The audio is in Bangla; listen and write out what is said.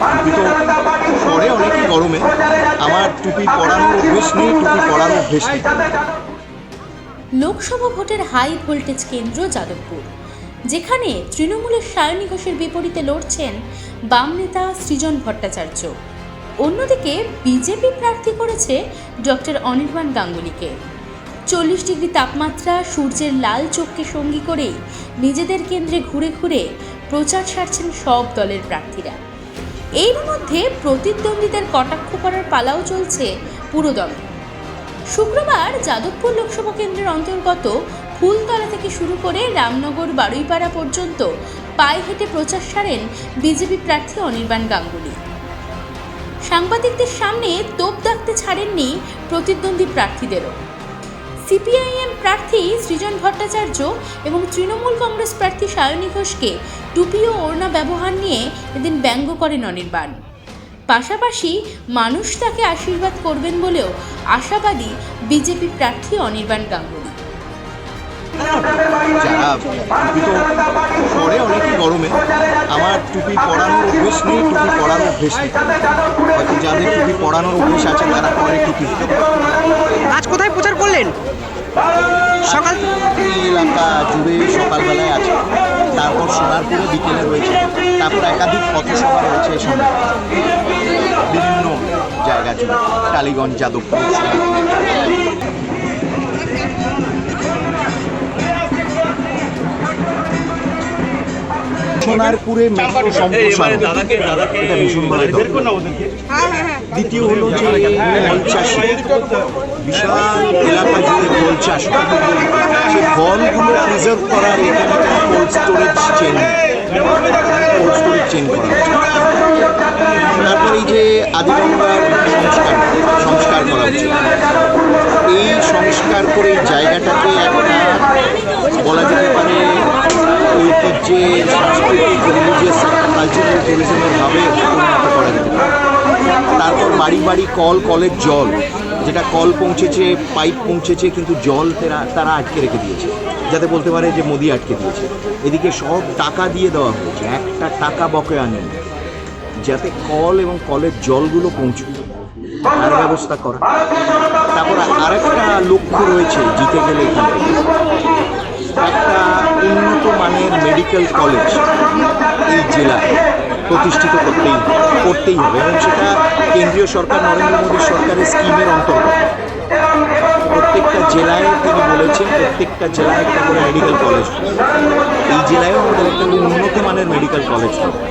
টুপি তো পরে অনেকই গরমে আমার টুপি পরানোর অভ্যেস নেই, টুপি পরার অভ্যেস নেই। লোকসভা ভোটের হাই ভোল্টেজ কেন্দ্র যাদবপুর। যেখানে তৃণমূলের সায়নী ঘোষের বিপরীতে লড়ছেন বাম নেতা সৃজন ভট্টাচার্য। অন্যদিকে বিজেপি প্রার্থী করেছে ডক্টর অনির্বাণ গাঙ্গুলিকে। চল্লিশ ডিগ্রি তাপমাত্রা, সূর্যের লাল চোখকে সঙ্গী করেই নিজেদের কেন্দ্রে ঘুরে ঘুরে প্রচার সারছেন সব দলের প্রার্থীরা। এর মধ্যে প্রতিদ্বন্দ্বীদের কটাক্ষ করার পালাও চলছে পুরোদমে। শুক্রবার যাদবপুর লোকসভা কেন্দ্রের অন্তর্গত ফুলতলা থেকে শুরু করে রামনগর বারুইপাড়া পর্যন্ত পায়ে হেঁটে প্রচার সারেন বিজেপি প্রার্থী অনির্বাণ গাঙ্গুলি। সাংবাদিকদের সামনে তোপ দাগতে ছাড়েননি প্রতিদ্বন্দ্বী প্রার্থীদেরও। সিপিআইএম প্রার্থী সৃজন ভট্টাচার্য এবং তৃণমূল কংগ্রেস প্রার্থী সায়নী ঘোষকে টুপি ও ওড়না ব্যবহার নিয়ে এদিন ব্যঙ্গ করেন অনির্বাণ। পাশাপাশি মানুষ তাকে আশীর্বাদ করবেন বলেও আশাবাদী বিজেপি প্রার্থী অনির্বাণ গাঙ্গুলি। যারা টুপি তো পরে অনেকই গরমে আমার টুপি পরানোর অভ্যেস নেই টুপি পরার অভ্যেস নেই। হয়তো যাদের টুপি পরানোর অভ্যেস আছে তারা পরে টুপি আজ কোথায় প্রচার করলেন? সকাল এলাকা জুড়ে সকালবেলায় আছে। তারপর সোনারপুরে বিকেলে রয়েছে। তারপর একাধিক পথসভা রয়েছে সামনে বিভিন্ন জায়গা জুড়ে। টালিগঞ্জ যাদবপুর সোনারপুর। মেট্রো সম্প্রসারণ। এটা ভীষণভাবে দ্বিতীয় হলো যে বিশাল এলাকা জুড়ে ফল চাষ সে ফলগুলো প্রিজার্ভ করার এখানে cold storage chain cold storage chain করা তারপর এই যে আদিগঙ্গার সংস্কার সংস্কার করা হচ্ছে এই সংস্কার করে জায়গাটাকে একটা বলা যেতে পারে ঐতিহ্যে সাংস্কৃতিক রিলিজিয়াস কালচারাল ট্যুরিজমের ভাবে উন্নত করা যেতে পারে তারপর বাড়ি বাড়ি কল, কলের জল। যেটা কল পৌঁছেছে, পাইপ পৌঁছেছে, কিন্তু জল তারা তারা আটকে রেখে দিয়েছে। যাতে বলতে পারে যে মোদি আটকে দিয়েছে। এদিকে সব টাকা দিয়ে দেওয়া হয়েছে। একটা টাকা বকেয়া নেই। যাতে কল এবং কলের জলগুলো পৌঁছবে তার ব্যবস্থা করা। তারপর আরেকটা লক্ষ্য রয়েছে জিতে গেলে এখান থেকে। একটা উন্নত মানের মেডিকেল কলেজ এই জেলায় প্রতিষ্ঠিত করতেই করতেই হবে এবং সেটা কেন্দ্রীয় সরকার নরেন্দ্র মোদী সরকারের স্কিমের অন্তর্গত। প্রত্যেকটা জেলায় তিনি বলেছেন, প্রত্যেকটা জেলায় একটা করে মেডিকেল কলেজ এই জেলায়ও আমাদের একটা উন্নত মানের মেডিকেল কলেজ হবে